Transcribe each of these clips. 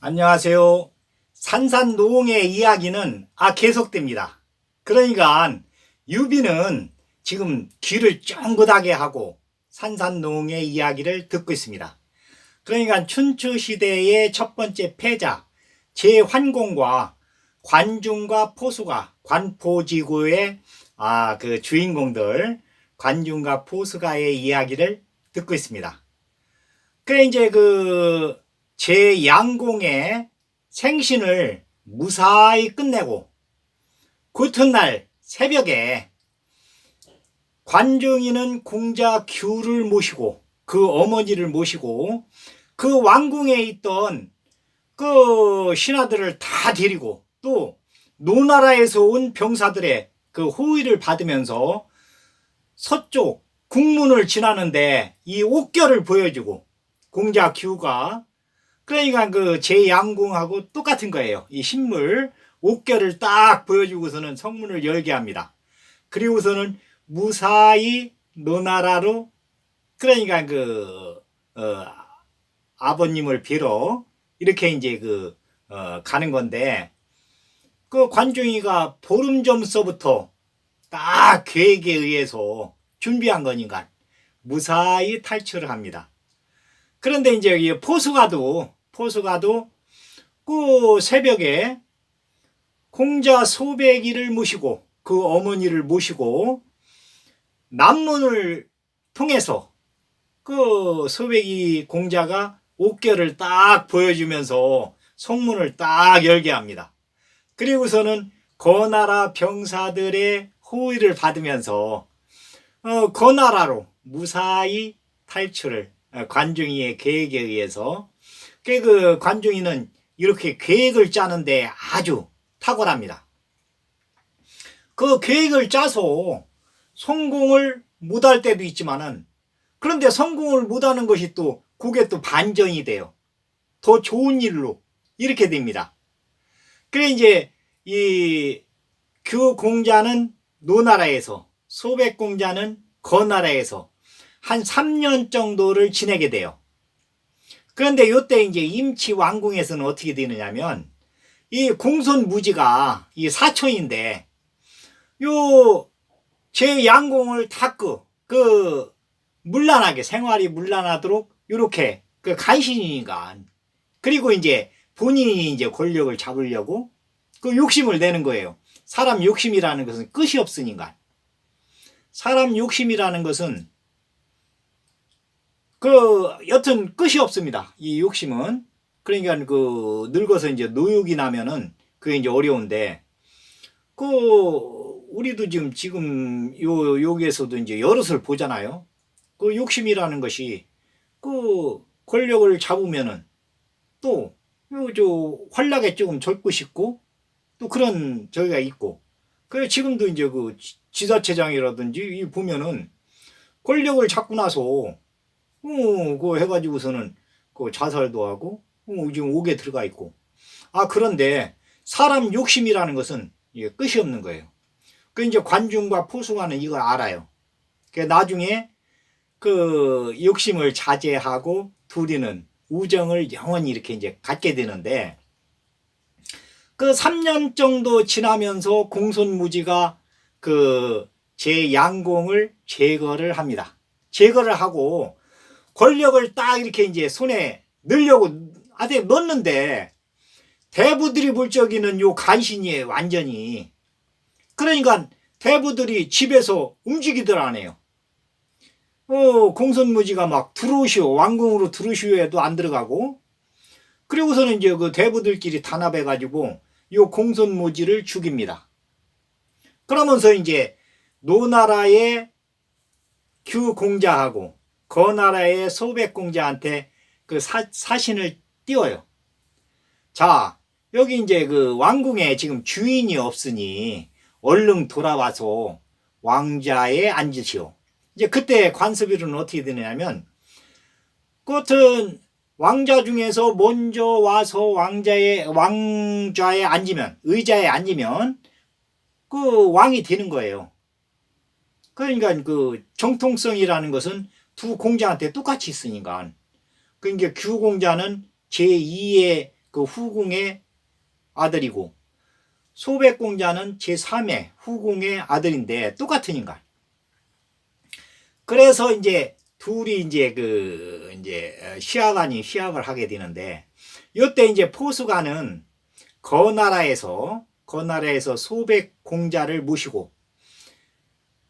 안녕하세요. 산산노홍의 이야기는 아 계속됩니다. 그러니까 유비는 지금 귀를 쫑긋하게 하고 산산노홍의 이야기를 듣고 있습니다. 그러니까 춘추 시대의 첫 번째 패자 제환공과 관중과 포수가 관포지구의 아 그 주인공들 관중과 포수가의 이야기를 듣고 있습니다. 그래 이제 그 제 양공의 생신을 무사히 끝내고 그 훗날 새벽에 관중이는 공자 규를 모시고 그 어머니를 모시고 그 왕궁에 있던 그 신하들을 다 데리고 또 노나라에서 온 병사들의 그 호의를 받으면서 서쪽 국문을 지나는데 이 옥결을 보여주고 공자 규가 그러니까 그 제양궁하고 똑같은 거예요. 이 신물 옥결을 딱 보여주고서는 성문을 열게 합니다. 그리고서는 무사히 노나라로 그러니까 그 어, 아버님을 뵈러 이렇게 이제 그 어, 가는 건데 그 관중이가 보름 전서부터 딱 계획에 의해서 준비한 거니까 무사히 탈출을 합니다. 그런데 이제 이 포수가도 포수가도 그 새벽에 공자 소백이를 모시고 그 어머니를 모시고 남문을 통해서 그 소백이 공자가 옥결을 딱 보여주면서 성문을 딱 열게 합니다. 그리고서는 거나라 병사들의 호의를 받으면서 어, 거나라로 무사히 탈출을 어, 관중이의 계획에 의해서 그, 그 관중이는 이렇게 계획을 짜는데 아주 탁월합니다. 그 계획을 짜서 성공을 못할 때도 있지만은 그런데 성공을 못하는 것이 또 그게 또 반전이 돼요. 더 좋은 일로 이렇게 됩니다. 그래 이제 이 교공자는 노나라에서 소백공자는 거나라에서 한 3년 정도를 지내게 돼요. 그런데 요때 이제 임치 왕궁에서는 어떻게 되느냐면 이 공손 무지가 이 사촌인데 요 제 양궁을 닦고 그 물란하게 생활이 물란하도록 요렇게 그 간신이니까 그리고 이제 본인이 이제 권력을 잡으려고 그 욕심을 내는 거예요. 사람 욕심이라는 것은 끝이 없으니까. 사람 욕심이라는 것은 그 여튼 끝이 없습니다. 이 욕심은 그러니까 그 늙어서 이제 노욕이 나면은 그게 이제 어려운데 그 우리도 지금 지금 요 여기에서도 이제 여럿을 보잖아요. 그 욕심이라는 것이 그 권력을 잡으면은 또요저 활락에 조금 젊고 싶고 또 그런 저기가 있고 그래 지금도 이제 그 지- 지자체장이라든지 이 보면은 권력을 잡고 나서 어 그거 해가지고서는 그 자살도 하고 어 지금 옥에 들어가 있고 아 그런데 사람 욕심이라는 것은 이게 끝이 없는 거예요. 그 이제 관중과 포수가는 이걸 알아요. 그 나중에 그 욕심을 자제하고 둘이는 우정을 영원히 이렇게 이제 갖게 되는데 그 3년 정도 지나면서 공손무지가 그 제 양공을 제거를 합니다. 제거를 하고 권력을 딱 이렇게 이제 손에 넣으려고 아직 넣는데 대부들이 볼 적에는 요 간신이에요 완전히 그러니까 대부들이 집에서 움직이들 안 해요. 어, 공손무지가 막 들어오시오, 왕궁으로 들어오시오 해도 안 들어가고, 그리고서는 이제 그 대부들끼리 단합해 가지고, 요 공손무지를 죽입니다. 그러면서 이제, 노나라의 규공자하고, 거 나라의 소백 공자한테 그 사, 사신을 띄워요. 자, 여기 이제 그 왕궁에 지금 주인이 없으니, 얼른 돌아와서 왕자에 앉으시오. 이제 그때 관습일은 어떻게 되냐면 끝은 왕자 중에서 먼저 와서 왕자의 왕좌에 앉으면 의자에 앉으면 그 왕이 되는 거예요. 그러니까 그 정통성이라는 것은 두 공자한테 똑같이 있으니까 그러니까 규공자는 제2의 그그 후궁의 아들이고 소백공자는 제3의 후궁의 아들인데 똑같은 인간. 그래서 이제 둘이 이제 그 이제 시합 아닌 시합을 하게 되는데 이때 이제 포수가는 거나라에서 거나라에서 소백공자를 모시고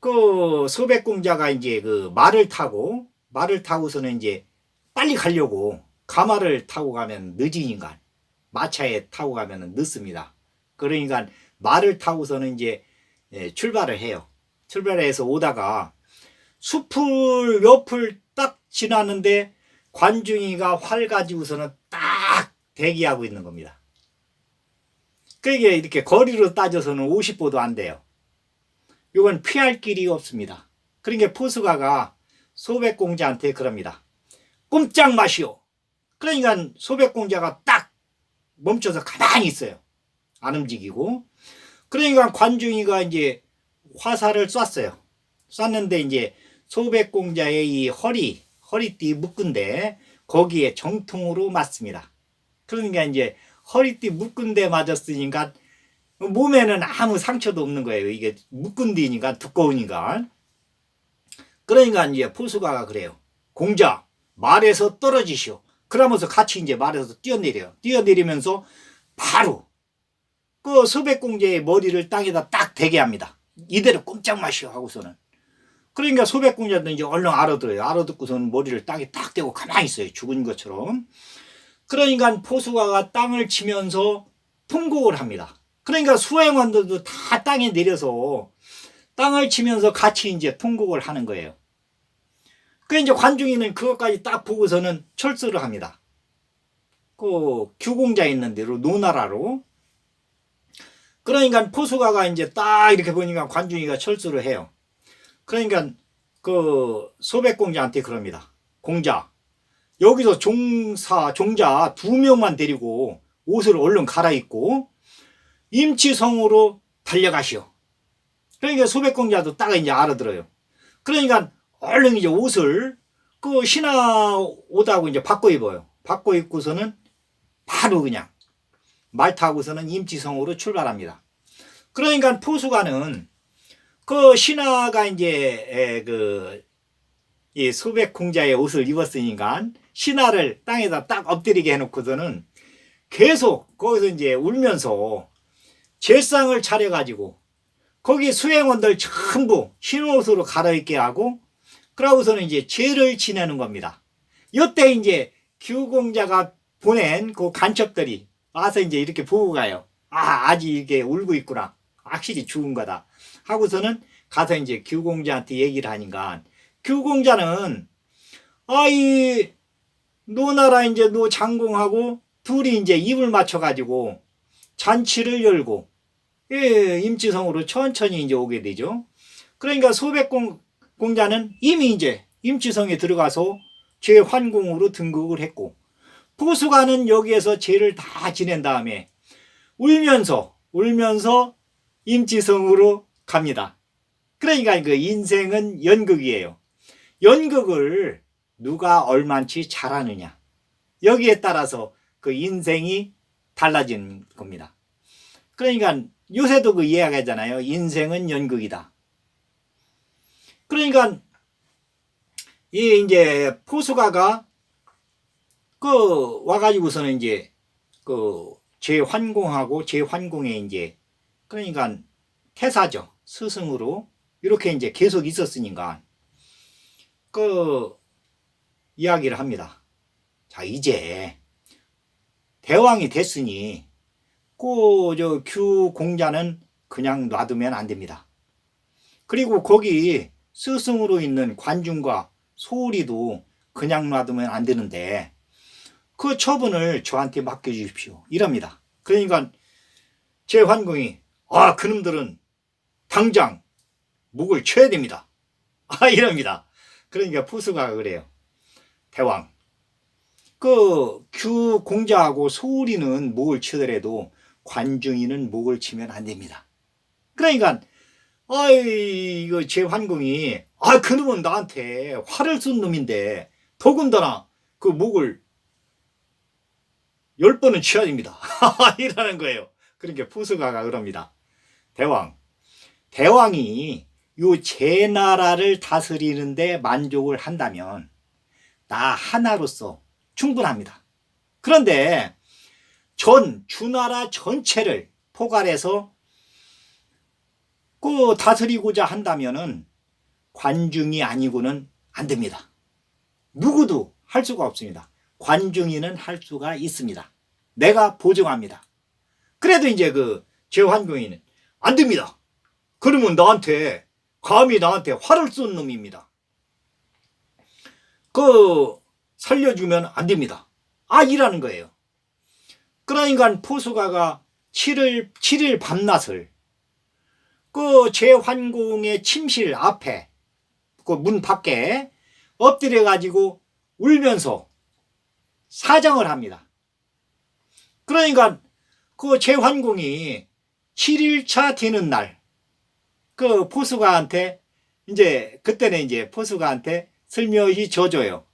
그 소백공자가 이제 그 말을 타고 말을 타고서는 이제 빨리 가려고 가마를 타고 가면 인간 마차에 타고 가면 늦습니다. 그러니까 말을 타고서는 이제 예, 출발을 해요. 출발해서 오다가 숲을 옆을 딱 지나는데 관중이가 활 가지고서는 딱 대기하고 있는 겁니다. 그게 이렇게 거리로 따져서는 50보도 안 돼요. 이건 피할 길이 없습니다. 그러니까 포수가가 소백공자한테 그럽니다. 꼼짝 마시오. 그러니까 소백공자가 딱 멈춰서 가만히 있어요. 안 움직이고. 그러니까 관중이가 이제 화살을 쐈어요. 쐈는데 이제 소백공자의 이 허리, 허리띠 묶은데 거기에 정통으로 맞습니다. 그러니까 이제 허리띠 묶은 데 맞았으니까 몸에는 아무 상처도 없는 거예요. 이게 묶은 데니까 두꺼우니까. 그러니까 이제 포수가가 그래요. 공자 말에서 떨어지시오. 그러면서 같이 이제 말에서 뛰어내려요. 뛰어내리면서 바로 그 소백공제의 머리를 땅에다 딱 대게 합니다. 이대로 꼼짝 마시오 하고서는. 그러니까 소백공자도 이제 얼른 알아들어요. 알아듣고서는 머리를 땅에 딱 대고 가만히 있어요. 죽은 것처럼. 그러니까 포수가가 땅을 치면서 통곡을 합니다. 그러니까 수행원들도 다 땅에 내려서 땅을 치면서 같이 이제 통곡을 하는 거예요. 그 이제 관중이는 그것까지 딱 보고서는 철수를 합니다. 그 규공자 있는 대로 노나라로. 그러니까 포수가가 이제 딱 이렇게 보니까 관중이가 철수를 해요. 그러니까 그 소백공자한테 그럽니다. 공자 여기서 종사 종자 두 명만 데리고 옷을 얼른 갈아입고 임치성으로 달려가시오. 그러니까 소백 공자도 딱 이제 알아들어요. 그러니까 얼른 이제 옷을 그 신하 옷하고 이제 바꿔 입어요. 바꿔 입고서는 바로 그냥 말 타고서는 임치성으로 출발합니다. 그러니까 포수가는 그 신하가 이제 그 이 소백 공자의 옷을 입었으니까 신하를 땅에다 딱 엎드리게 해놓고서는 계속 거기서 이제 울면서 제상을 차려가지고 거기 수행원들 전부 흰옷으로 갈아입게 하고 그러고서는 이제 죄를 지내는 겁니다. 이때 이제 규공자가 보낸 그 간첩들이 와서 이제 이렇게 보고 가요. 아, 아직 이게 울고 있구나. 확실히 죽은 거다. 하고서는 가서 이제 규공자한테 얘기를 하니까 규공자는 아이 노나라 이제 노 장공하고 둘이 이제 입을 맞춰 가지고 잔치를 열고 예, 임치성으로 천천히 이제 오게 되죠. 그러니까 소백공 공자는 이미 이제 임치성에 들어가서 제환공으로 등극을 했고 포수가는 여기에서 죄를 다 지낸 다음에 울면서 울면서 임치성으로 갑니다. 그러니까 그 인생은 연극이에요. 연극을 누가 얼만치 잘하느냐. 여기에 따라서 그 인생이 달라진 겁니다. 그러니까 요새도 그 이야기하잖아요. 인생은 연극이다. 그러니까 이 이제 포수가가 그 와가지고서는 이제 그 재환공하고 재환공에 이제 그러니까 태사죠 스승으로 이렇게 이제 계속 있었으니까 그 이야기를 합니다. 자 이제 대왕이 됐으니 그저규 공자는 그냥 놔두면 안 됩니다. 그리고 거기 스승으로 있는 관중과 소리도 그냥 놔두면 안 되는데 그 처분을 저한테 맡겨주십시오. 이럽니다. 그러니까 제 환공이 아 그놈들은 당장 목을 쳐야 됩니다. 아 이럽니다. 그러니까 푸스가 그래요. 대왕 그 규 공자하고 소리는 목을 치더라도 관중이는 목을 치면 안 됩니다. 그러니까 아이 이거 제 환공이 아 그놈은 나한테 화를 쏜 놈인데 더군다나 그 목을 열 번은 취해야 됩니다. 이라는 거예요. 그러니까 포스가가 그럽니다. 대왕. 대왕이 요 제 나라를 다스리는데 만족을 한다면 나 하나로서 충분합니다. 그런데 전 주나라 전체를 포괄해서 그 다스리고자 한다면은 관중이 아니고는 안 됩니다. 누구도 할 수가 없습니다. 관중이는 할 수가 있습니다. 내가 보증합니다. 그래도 이제 그 제환경이는 안 됩니다. 그러면 나한테 감히 나한테 화를 쏜 놈입니다. 그 살려주면 안 됩니다. 아 이라는 거예요. 그러니까 포수가가 7일 7일 밤낮을 그 제환공의 침실 앞에 그 문 밖에 엎드려 가지고 울면서 사정을 합니다. 그러니까 그 제환공이 7일차 되는 날, 그 포수가한테 이제 그때는 이제 포수가한테 슬며시 져줘요.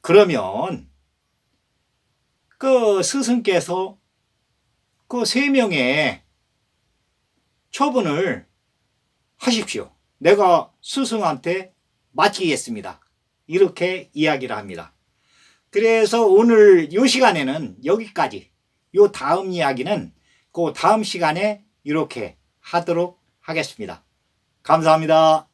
그러면 그 스승께서 그 세 명의 처분을 하십시오. 내가 스승한테 맡기겠습니다. 이렇게 이야기를 합니다. 그래서 오늘 이 시간에는 여기까지. 요 다음 이야기는 그 다음 시간에 이렇게 하도록 하겠습니다. 감사합니다.